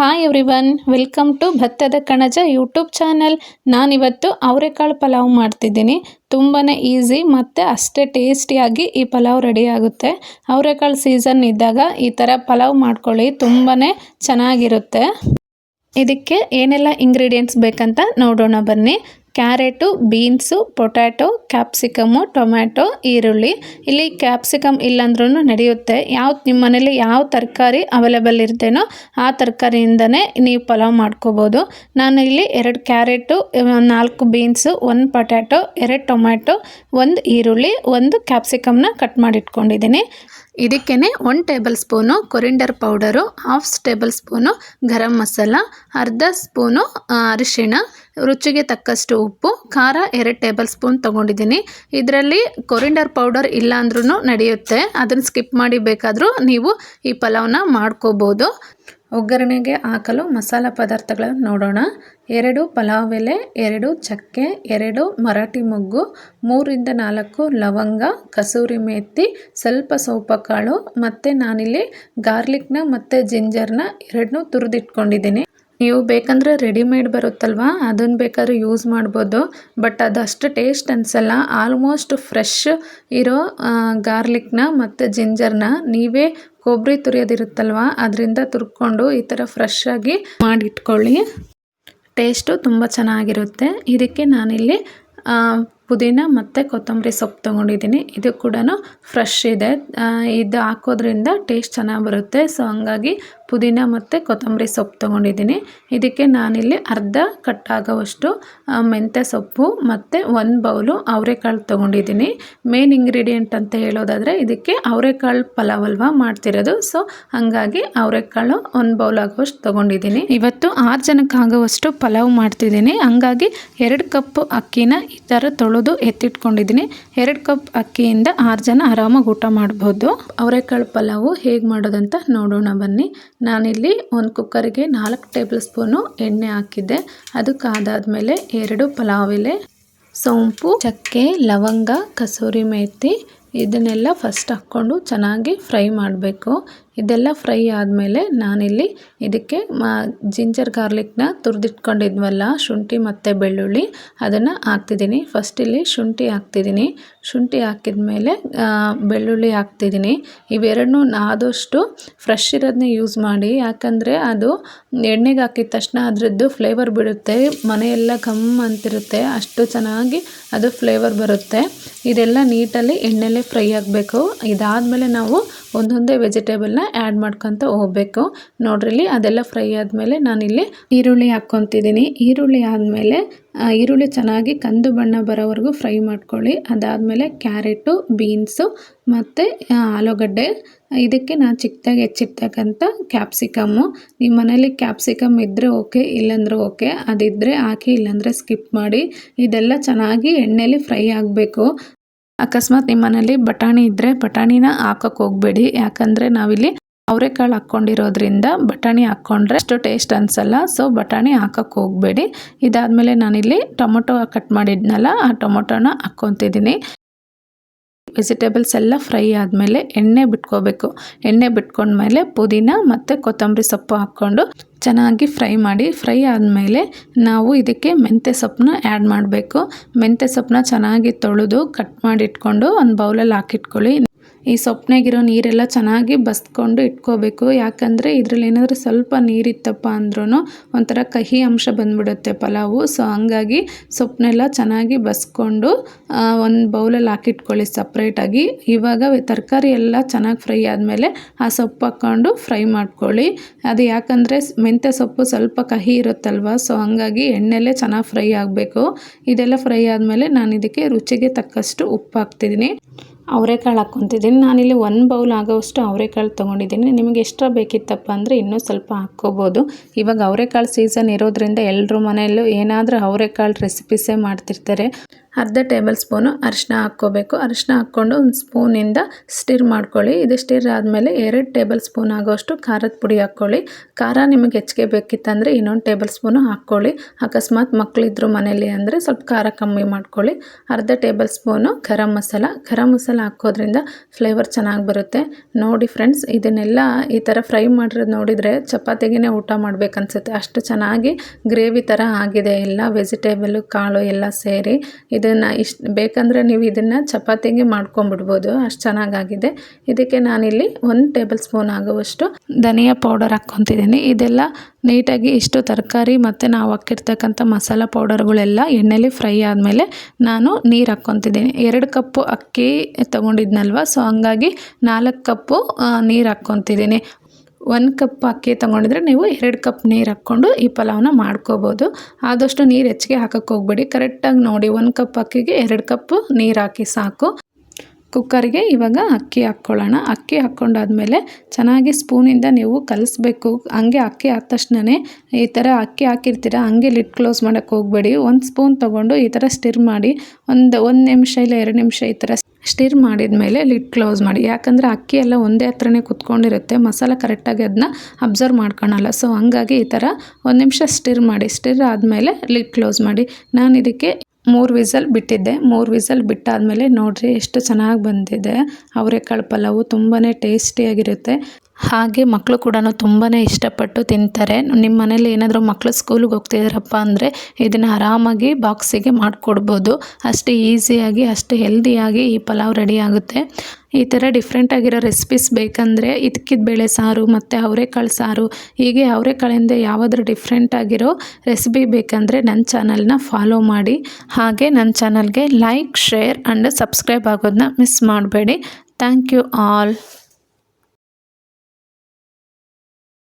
Hi everyone welcome to ಭತ್ತದ ಕಣಜ YouTube channel ನಾನಿವತ್ತು ಅವರೆಕಾಳು ಪಲಾವ್ ಮಾಡ್ತಿದ್ದೀನಿ. ತುಂಬಾ ಈಸಿ ಮತ್ತು ಅಷ್ಟೇ ಟೇಸ್ಟಿಯಾಗಿ ಈ ಪಲಾವ್ ರೆಡಿ ಆಗುತ್ತೆ. ಅವರೆಕಾಳು ಸೀಸನ್ ಇದ್ದಾಗ ಈ ಥರ ಪಲಾವ್ ಮಾಡ್ಕೊಳ್ಳಿ ತುಂಬಾ ಚೆನ್ನಾಗಿರುತ್ತೆ. ಇದಕ್ಕೆ ಏನೆಲ್ಲ ಇಂಗ್ರೀಡಿಯೆಂಟ್ಸ್ ಬೇಕಂತ ನೋಡೋಣ ಬನ್ನಿ. Carrot, beans, potato capsicum tomato, ಈರುಳ್ಳಿ. ಇಲ್ಲಿ ಕ್ಯಾಪ್ಸಿಕಮ್ ಇಲ್ಲಾಂದ್ರೂ ನಡೆಯುತ್ತೆ. ಯಾವ ನಿಮ್ಮ ಮನೇಲಿ ಯಾವ ತರಕಾರಿ ಅವೈಲೇಬಲ್ ಇರ್ತೇನೋ ಆ ತರಕಾರಿಯಿಂದನೇ ನೀವು ಪಲಾವ್ ಮಾಡ್ಕೋಬೋದು. ನಾನು ಇಲ್ಲಿ ಎರಡು ಕ್ಯಾರೆಟು, ನಾಲ್ಕು ಬೀನ್ಸು, ಒಂದು ಪೊಟ್ಯಾಟೊ, ಎರಡು ಟೊಮ್ಯಾಟೊ, ಒಂದು ಈರುಳ್ಳಿ, ಒಂದು ಕ್ಯಾಪ್ಸಿಕಮ್ನ ಕಟ್ ಮಾಡಿ ಇಟ್ಕೊಂಡಿದ್ದೀನಿ ಇದಕ್ಕೇ one tablespoon coriander powder half tablespoon garam masala ಅರ್ಧ ಸ್ಪೂನು ಅರಿಶಿಣ, ರುಚಿಗೆ ತಕ್ಕಷ್ಟು ಉಪ್ಪು, ಖಾರ ಎರಡು ಟೇಬಲ್ ಸ್ಪೂನ್ ತೊಗೊಂಡಿದ್ದೀನಿ. ಇದರಲ್ಲಿ ಕೊರಿಂಡರ್ ಪೌಡರ್ ಇಲ್ಲ ಅಂದ್ರೂ ನಡೆಯುತ್ತೆ. ಅದನ್ನು ಸ್ಕಿಪ್ ಮಾಡಿ ಬೇಕಾದರೂ ನೀವು ಈ ಪಲಾವ್ನ ಮಾಡ್ಕೋಬೋದು. ಒಗ್ಗರಣೆಗೆ ಹಾಕಲು ಮಸಾಲ ಪದಾರ್ಥಗಳನ್ನು ನೋಡೋಣ. ಎರಡು ಪಲಾವ್ ಎಲೆ ಎರಡು ಚಕ್ಕೆ, ಎರಡು ಮರಾಠಿ ಮೊಗ್ಗು, ಮೂರಿಂದ ನಾಲ್ಕು ಲವಂಗ, ಕಸೂರಿ ಮೇಥಿ ಸ್ವಲ್ಪ ಸೋಪ ಕಾಳು ಮತ್ತು ನಾನಿಲ್ಲಿ ಗಾರ್ಲಿಕ್ನ ಮತ್ತು ಜಿಂಜರ್ನ ಎರಡನ್ನೂ ತುರಿದಿಟ್ಕೊಂಡಿದ್ದೀನಿ. ನೀವು ಬೇಕಂದರೆ ರೆಡಿಮೇಡ್ ಬರುತ್ತಲ್ವ? ಅದನ್ನು ಬೇಕಾದ್ರೆ ಯೂಸ್ ಮಾಡ್ಬೋದು. ಬಟ್ ಅದಷ್ಟು ಟೇಸ್ಟ್ ಅನಿಸಲ್ಲ. ಆಲ್ಮೋಸ್ಟ್ ಫ್ರೆಶ್ ಇರೋ ಗಾರ್ಲಿಕ್ನ ಮತ್ತು ಜಿಂಜರ್ನ ನೀವೇ ಕೊಬ್ಬರಿ ತುರಿಯೋದಿರುತ್ತಲ್ವ? ಅದರಿಂದ ತುರ್ಕೊಂಡು ಈ ಥರ ಫ್ರೆಶ್ ಆಗಿ ಮಾಡಿಟ್ಕೊಳ್ಳಿ. ಟೇಸ್ಟು ತುಂಬ ಚೆನ್ನಾಗಿರುತ್ತೆ. ಇದಕ್ಕೆ ನಾನಿಲ್ಲಿ ಪುದೀನ ಮತ್ತು ಕೊತ್ತಂಬರಿ ಸೊಪ್ಪು ತೊಗೊಂಡಿದ್ದೀನಿ. ಇದು ಕೂಡ ಫ್ರೆಶ್ ಇದೆ. ಇದು ಹಾಕೋದ್ರಿಂದ ಟೇಸ್ಟ್ ಚೆನ್ನಾಗಿ ಬರುತ್ತೆ. ಸೊ ಹಂಗಾಗಿ ಪುದೀನ ಮತ್ತು ಕೊತ್ತಂಬರಿ ಸೊಪ್ಪು ತೊಗೊಂಡಿದ್ದೀನಿ. ಇದಕ್ಕೆ ನಾನಿಲ್ಲಿ ಅರ್ಧ ಕಟ್ಟಾಗೋವಷ್ಟು ಮೆಂತ್ಯ ಸೊಪ್ಪು ಮತ್ತು ಒಂದು ಬೌಲು ಅವರೆಕಾಳು ತೊಗೊಂಡಿದ್ದೀನಿ. ಮೇನ್ ಇಂಗ್ರೀಡಿಯೆಂಟ್ ಅಂತ ಹೇಳೋದಾದರೆ ಇದಕ್ಕೆ ಅವರೆಕಾಳು ಪಲಾವ್ ಮಾಡ್ತಿರೋದು. ಸೊ ಹಾಗಾಗಿ ಅವರೆಕಾಳು ಒಂದು ಬೌಲ್ ಆಗುವಷ್ಟು ತೊಗೊಂಡಿದ್ದೀನಿ. ಇವತ್ತು ಆರು ಜನಕ್ಕೆ ಆಗುವಷ್ಟು ಪಲಾವ್ ಮಾಡ್ತಿದ್ದೀನಿ. ಹಂಗಾಗಿ ಎರಡು ಕಪ್ ಅಕ್ಕಿನ ಈ ಥರ ತೊಳೆದು ಎತ್ತಿಟ್ಕೊಂಡಿದ್ದೀನಿ. ಎರಡು ಕಪ್ ಅಕ್ಕಿಯಿಂದ ಆರು ಜನ ಆರಾಮಾಗಿ ಊಟ ಮಾಡ್ಬೋದು. ಅವರೆಕಾಳು ಪಲಾವು ಹೇಗೆ ಮಾಡೋದಂತ ನೋಡೋಣ ಬನ್ನಿ. ನಾನಿಲ್ಲಿ ಒಂದು ಕುಕ್ಕರ್ಗೆ ನಾಲ್ಕು ಟೇಬಲ್ ಸ್ಪೂನು ಎಣ್ಣೆ ಹಾಕಿದ್ದೆ. ಅದಕ್ಕೆ ಅದಾದಮೇಲೆ ಎರಡು ಪಲಾವ್ ಎಲೆ, ಸೋಂಪು, ಚಕ್ಕೆ, ಲವಂಗ, ಕಸೂರಿ ಮೇಥಿ ಇದನ್ನೆಲ್ಲ ಫಸ್ಟ್ ಹಾಕ್ಕೊಂಡು ಚೆನ್ನಾಗಿ ಫ್ರೈ ಮಾಡಬೇಕು. ಇದೆಲ್ಲ ಫ್ರೈ ಆದಮೇಲೆ ನಾನಿಲ್ಲಿ ಇದಕ್ಕೆ ಮಾ ಜಿಂಜರ್ ಗಾರ್ಲಿಕ್ನ ತುರಿದಿಟ್ಕೊಂಡಿದ್ವಲ್ಲ, ಶುಂಠಿ ಮತ್ತು ಬೆಳ್ಳುಳ್ಳಿ, ಅದನ್ನು ಹಾಕ್ತಿದ್ದೀನಿ. ಫಸ್ಟ್ ಇಲ್ಲಿ ಶುಂಠಿ ಹಾಕ್ತಿದ್ದೀನಿ. ಶುಂಠಿ ಹಾಕಿದ ಮೇಲೆ ಬೆಳ್ಳುಳ್ಳಿ ಹಾಕ್ತಿದ್ದೀನಿ. ಇವೆರಡನ್ನೂ ಆದಷ್ಟು ಫ್ರೆಶ್ ಇರೋದನ್ನೇ ಯೂಸ್ ಮಾಡಿ. ಯಾಕಂದರೆ ಅದು ಎಣ್ಣೆಗೆ ಹಾಕಿದ ತಕ್ಷಣ ಅದರದ್ದು ಫ್ಲೇವರ್ ಬಿಡುತ್ತೆ. ಮನೆಯೆಲ್ಲ ಕಮ್ ಅಂತಿರುತ್ತೆ. ಅಷ್ಟು ಚೆನ್ನಾಗಿ ಅದು ಫ್ಲೇವರ್ ಬರುತ್ತೆ. ಇದೆಲ್ಲ ನೀಟಲ್ಲಿ ಎಣ್ಣೆಲೆ ಫ್ರೈ ಆಗಬೇಕು. ಇದಾದಮೇಲೆ ನಾವು ಒಂದೊಂದೇ ವೆಜಿಟೇಬಲ್ನ ಆ್ಯಡ್ ಮಾಡ್ಕೊತ ಹೋಗಬೇಕು. ನೋಡ್ರಿಲ್ಲಿ ಅದೆಲ್ಲ ಫ್ರೈ ಆದಮೇಲೆ ನಾನಿಲ್ಲಿ ಈರುಳ್ಳಿ ಹಾಕ್ಕೊತಿದ್ದೀನಿ. ಈರುಳ್ಳಿ ಆದಮೇಲೆ ಈರುಳ್ಳಿ ಚೆನ್ನಾಗಿ ಕಂದು ಬಣ್ಣ ಬರೋವರೆಗೂ ಫ್ರೈ ಮಾಡ್ಕೊಳ್ಳಿ. ಅದಾದಮೇಲೆ ಕ್ಯಾರೆಟು, ಬೀನ್ಸು ಮತ್ತು ಆಲೂಗಡ್ಡೆ. ಇದಕ್ಕೆ ನಾನು ಚಿಕ್ಕದಾಗಿ ಹೆಚ್ಚಿರ್ತಕ್ಕಂಥ ಕ್ಯಾಪ್ಸಿಕಮ್ಮು. ನಿಮ್ಮ ಮನೇಲಿ ಕ್ಯಾಪ್ಸಿಕಮ್ ಇದ್ದರೆ ಓಕೆ, ಇಲ್ಲಾಂದ್ರೆ ಓಕೆ. ಅದಿದ್ದರೆ ಹಾಕಿ, ಇಲ್ಲಾಂದರೆ ಸ್ಕಿಪ್ ಮಾಡಿ. ಇದೆಲ್ಲ ಚೆನ್ನಾಗಿ ಎಣ್ಣೆಯಲ್ಲಿ ಫ್ರೈ ಆಗಬೇಕು. ಅಕಸ್ಮಾತ್ ನಿಮ್ಮ ಮನೇಲಿ ಬಟಾಣಿ ಇದ್ದರೆ ಬಟಾಣಿನ ಹಾಕಕ್ಕೆ ಹೋಗಬೇಡಿ. ಯಾಕಂದರೆ ನಾವಿಲ್ಲಿ ಅವರೆಕಾಳು ಹಾಕ್ಕೊಂಡಿರೋದ್ರಿಂದ ಬಟಾಣಿ ಹಾಕ್ಕೊಂಡ್ರೆ ಅಷ್ಟು ಟೇಸ್ಟ್ ಅನಿಸಲ್ಲ. ಸೊ, ಬಟಾಣಿ ಹಾಕಕ್ಕೆ ಹೋಗಬೇಡಿ. ಇದಾದಮೇಲೆ ನಾನಿಲ್ಲಿ ಟೊಮೊಟೊ ಕಟ್ ಮಾಡಿದ್ನಲ್ಲ, ಆ ಟೊಮೊಟೊನ ಹಾಕ್ಕೊತಿದ್ದೀನಿ. ವೆಜಿಟೇಬಲ್ಸ್ ಎಲ್ಲ ಫ್ರೈ ಆದಮೇಲೆ ಎಣ್ಣೆ ಬಿಟ್ಕೋಬೇಕು. ಎಣ್ಣೆ ಬಿಟ್ಕೊಂಡ್ಮೇಲೆ ಪುದೀನ ಮತ್ತು ಕೊತ್ತಂಬರಿ ಸೊಪ್ಪು ಹಾಕ್ಕೊಂಡು ಚೆನ್ನಾಗಿ ಫ್ರೈ ಮಾಡಿ, ಫ್ರೈ ಆದಮೇಲೆ ನಾವು ಇದಕ್ಕೆ ಮೆಂತ್ಯ ಸೊಪ್ಪನ್ನ ಆ್ಯಡ್ ಮಾಡಬೇಕು. ಮೆಂತ್ಯ ಸೊಪ್ಪನ್ನ ಚೆನ್ನಾಗಿ ತೊಳೆದು ಕಟ್ ಮಾಡಿಟ್ಕೊಂಡು ಒಂದು ಬೌಲಲ್ಲಿ ಹಾಕಿಟ್ಕೊಳ್ಳಿ. ಈ ಸೊಪ್ಪನಾಗಿರೋ ನೀರೆಲ್ಲ ಚೆನ್ನಾಗಿ ಬಸ್ಕೊಂಡು ಇಟ್ಕೋಬೇಕು. ಯಾಕಂದರೆ ಇದರಲ್ಲಿ ಏನಾದರೂ ಸ್ವಲ್ಪ ನೀರಿತ್ತಪ್ಪ ಅಂದ್ರೂ ಒಂಥರ ಕಹಿ ಅಂಶ ಬಂದ್ಬಿಡುತ್ತೆ ಪಲಾವು. ಸೊ ಹಂಗಾಗಿ ಸೊಪ್ಪನ್ನೆಲ್ಲ ಚೆನ್ನಾಗಿ ಬಸ್ಕೊಂಡು ಒಂದು ಬೌಲಲ್ಲಿ ಹಾಕಿಟ್ಕೊಳ್ಳಿ ಸಪ್ರೇಟಾಗಿ. ಇವಾಗ ತರಕಾರಿ ಎಲ್ಲ ಚೆನ್ನಾಗಿ ಫ್ರೈ ಆದಮೇಲೆ ಆ ಸೊಪ್ಪು ಹಾಕ್ಕೊಂಡು ಫ್ರೈ ಮಾಡ್ಕೊಳ್ಳಿ. ಅದು ಯಾಕಂದರೆ ಮೆಂತ್ಯ ಸೊಪ್ಪು ಸ್ವಲ್ಪ ಕಹಿ ಇರುತ್ತಲ್ವ ಸೊ ಹಂಗಾಗಿ ಎಣ್ಣೆಲ್ಲೇ ಚೆನ್ನಾಗಿ ಫ್ರೈ ಆಗಬೇಕು. ಇದೆಲ್ಲ ಫ್ರೈ ಆದಮೇಲೆ ನಾನು ಇದಕ್ಕೆ ರುಚಿಗೆ ತಕ್ಕಷ್ಟು ಉಪ್ಪು ಹಾಕ್ತಿದ್ದೀನಿ. ಅವರೆಕಾಳು ಹಾಕ್ಕೊತಿದ್ದೀನಿ. ನಾನಿಲ್ಲಿ ಒಂದು ಬೌಲ್ ಆಗೋವಷ್ಟು ಅವರೆಕಾಳು ತೊಗೊಂಡಿದ್ದೀನಿ. ನಿಮಗೆ ಎಕ್ಸ್ಟ್ರಾ ಬೇಕಿತ್ತಪ್ಪ ಅಂದರೆ ಇನ್ನೂ ಸ್ವಲ್ಪ ಹಾಕ್ಕೋಬೋದು. ಇವಾಗ ಅವರೆಕಾಳು ಸೀಸನ್ ಇರೋದ್ರಿಂದ ಎಲ್ಲರೂ ಮನೆಯಲ್ಲೂ ಏನಾದರೂ ಅವರೆಕಾಳು ರೆಸಿಪೀಸೇ ಮಾಡ್ತಿರ್ತಾರೆ. ಅರ್ಧ ಟೇಬಲ್ ಸ್ಪೂನು ಅರಿಶಿನ ಹಾಕ್ಕೋಬೇಕು. ಅರಿಶಿನ ಹಾಕ್ಕೊಂಡು ಒಂದು ಸ್ಪೂನಿಂದ ಸ್ಟಿರ್ ಮಾಡ್ಕೊಳ್ಳಿ. ಇದು ಸ್ಟಿರ್ ಆದಮೇಲೆ ಎರಡು ಟೇಬಲ್ ಸ್ಪೂನ್ ಆಗೋಷ್ಟು ಖಾರದ ಪುಡಿ ಹಾಕ್ಕೊಳ್ಳಿ. ಖಾರ ನಿಮಗೆ ಹೆಚ್ಚಿಗೆ ಬೇಕಿತ್ತಂದರೆ ಇನ್ನೊಂದು ಟೇಬಲ್ ಸ್ಪೂನು ಹಾಕ್ಕೊಳ್ಳಿ. ಅಕಸ್ಮಾತ್ ಮಕ್ಕಳಿದ್ರು ಮನೇಲಿ ಅಂದರೆ ಸ್ವಲ್ಪ ಖಾರ ಕಮ್ಮಿ ಮಾಡ್ಕೊಳ್ಳಿ. ಅರ್ಧ ಟೇಬಲ್ ಸ್ಪೂನು ಗರಂ ಮಸಾಲ. ಗರಂ ಮಸಾಲ ಹಾಕೋದ್ರಿಂದ ಫ್ಲೇವರ್ ಚೆನ್ನಾಗಿ ಬರುತ್ತೆ. ನೋಡಿ ಫ್ರೆಂಡ್ಸ್, ಇದನ್ನೆಲ್ಲ ಈ ಥರ ಫ್ರೈ ಮಾಡಿರೋದು ನೋಡಿದರೆ ಚಪಾತಿಗೆ ಊಟ ಮಾಡಬೇಕನ್ಸುತ್ತೆ. ಅಷ್ಟು ಚೆನ್ನಾಗಿ ಗ್ರೇವಿ ಥರ ಆಗಿದೆ. ಎಲ್ಲ ವೆಜಿಟೇಬಲ್, ಕಾಳು ಎಲ್ಲ ಸೇರಿ. ಇದನ್ನು ಇಷ್ಟು, ಬೇಕಂದರೆ ನೀವು ಇದನ್ನು ಚಪಾತಿಗೆ ಮಾಡ್ಕೊಂಬಿಡ್ಬೋದು. ಅಷ್ಟು ಚೆನ್ನಾಗಾಗಿದೆ. ಇದಕ್ಕೆ ನಾನಿಲ್ಲಿ ಒಂದು ಟೇಬಲ್ ಸ್ಪೂನ್ ಆಗುವಷ್ಟು ಧನಿಯಾ ಪೌಡರ್ ಹಾಕ್ಕೊತಿದ್ದೀನಿ. ಇದೆಲ್ಲ ನೀಟಾಗಿ ಇಷ್ಟು ತರಕಾರಿ ಮತ್ತು ನಾವು ಹಾಕಿರ್ತಕ್ಕಂಥ ಮಸಾಲ ಪೌಡರ್ಗಳೆಲ್ಲ ಎಣ್ಣೆಲಿ ಫ್ರೈ ಆದಮೇಲೆ ನಾನು ನೀರು ಹಾಕ್ಕೊತಿದ್ದೀನಿ. ಎರಡು ಕಪ್ಪು ಅಕ್ಕಿ ತೊಗೊಂಡಿದ್ನಲ್ವ? ಸೊ ಹಂಗಾಗಿ ನಾಲ್ಕು ಕಪ್ಪು ನೀರು ಹಾಕ್ಕೊತಿದ್ದೀನಿ. ಒಂದು ಕಪ್ ಅಕ್ಕಿ ತೊಗೊಂಡಿದ್ರೆ ನೀವು ಎರಡು ಕಪ್ ನೀರು ಹಾಕ್ಕೊಂಡು ಈ ಪಲಾವ್ನ ಮಾಡ್ಕೋಬೋದು. ಆದಷ್ಟು ನೀರು ಹೆಚ್ಚಿಗೆ ಹಾಕಕ್ಕೆ ಹೋಗ್ಬೇಡಿ. ಕರೆಕ್ಟಾಗಿ ನೋಡಿ, ಒಂದು ಕಪ್ ಅಕ್ಕಿಗೆ ಎರಡು ಕಪ್ ನೀರು ಹಾಕಿ ಸಾಕು. ಕುಕ್ಕರ್ಗೆ ಇವಾಗ ಅಕ್ಕಿ ಹಾಕ್ಕೊಳ್ಳೋಣ. ಅಕ್ಕಿ ಹಾಕ್ಕೊಂಡಾದ್ಮೇಲೆ ಚೆನ್ನಾಗಿ ಸ್ಪೂನಿಂದ ನೀವು ಕಲಿಸ್ಬೇಕು. ಹಂಗೆ ಅಕ್ಕಿ ಆದ ತಕ್ಷಣವೇ ಈ ಥರ ಅಕ್ಕಿ ಹಾಕಿರ್ತೀರ, ಹಂಗೆ ಲಿಡ್ ಕ್ಲೋಸ್ ಮಾಡೋಕ್ಕೆ ಹೋಗಬೇಡಿ. ಒಂದು ಸ್ಪೂನ್ ತೊಗೊಂಡು ಈ ಥರ ಸ್ಟಿರ್ ಮಾಡಿ, ಒಂದು ಒಂದು ನಿಮಿಷ ಇಲ್ಲ ಎರಡು ನಿಮಿಷ ಈ ಥರ ಸ್ಟಿರ್ ಮಾಡಿದ ಮೇಲೆ ಲಿಡ್ ಕ್ಲೋಸ್ ಮಾಡಿ. ಯಾಕಂದರೆ ಅಕ್ಕಿ ಎಲ್ಲ ಒಂದೇ ಹತ್ರನೇ ಕುತ್ಕೊಂಡಿರುತ್ತೆ. ಮಸಾಲ ಕರೆಕ್ಟಾಗಿ ಅದನ್ನ ಅಬ್ಸರ್ವ್ ಮಾಡ್ಕೊಳಲ್ಲ. ಸೊ, ಹಂಗಾಗಿ ಈ ಥರ ಒಂದು ನಿಮಿಷ ಸ್ಟಿರ್ ಮಾಡಿ, ಸ್ಟಿರ್ ಆದಮೇಲೆ ಲಿಡ್ ಕ್ಲೋಸ್ ಮಾಡಿ. ನಾನು ಇದಕ್ಕೆ ಮೂರು ವಿಸಲ್ ಬಿಟ್ಟಿದ್ದೆ. ಮೂರು ವಿಸಲ್ ಬಿಟ್ಟಾದಮೇಲೆ ನೋಡಿರಿ ಎಷ್ಟು ಚೆನ್ನಾಗಿ ಬಂದಿದೆ. ಅವರೆಕಾಳು ಪಲಾವು ತುಂಬಾ ಟೇಸ್ಟಿಯಾಗಿರುತ್ತೆ ಹಾಗೆ ಮಕ್ಕಳು ಕೂಡ ತುಂಬಾ ಇಷ್ಟಪಟ್ಟು ತಿಂತಾರೆ. ನಿಮ್ಮ ಮನೇಲಿ ಏನಾದರೂ ಮಕ್ಕಳು ಸ್ಕೂಲಿಗೆ ಹೋಗ್ತಿದ್ದಾರಪ್ಪ ಅಂದರೆ ಇದನ್ನು ಆರಾಮಾಗಿ ಬಾಕ್ಸಿಗೆ ಮಾಡಿಕೊಡ್ಬೋದು. ಅಷ್ಟೇ ಈಸಿಯಾಗಿ, ಅಷ್ಟು ಹೆಲ್ದಿಯಾಗಿ ಈ ಪಲಾವ್ ರೆಡಿ ಆಗುತ್ತೆ. ಈ ಥರ ಡಿಫ್ರೆಂಟ್ ಆಗಿರೋ ರೆಸಿಪೀಸ್ ಬೇಕಂದರೆ ಇದಕ್ಕಿದ ಬೇಳೆ ಸಾರು ಮತ್ತು ಅವರೆಕಾಳು ಸಾರು, ಹೀಗೆ ಅವರೆಕಾಳಿಂದ ಡಿಫ್ರೆಂಟ್ ಆಗಿರೋ ರೆಸಿಪಿ ಬೇಕಂದರೆ ನನ್ನ ಚಾನಲ್ನ ಫಾಲೋ ಮಾಡಿ. ಹಾಗೆ ನನ್ನ ಚಾನಲ್ಗೆ ಲೈಕ್ ಶೇರ್ ಆ್ಯಂಡ್ ಸಬ್ಸ್ಕ್ರೈಬ್ ಆಗೋದನ್ನ ಮಿಸ್ ಮಾಡಬೇಡಿ. Thank you all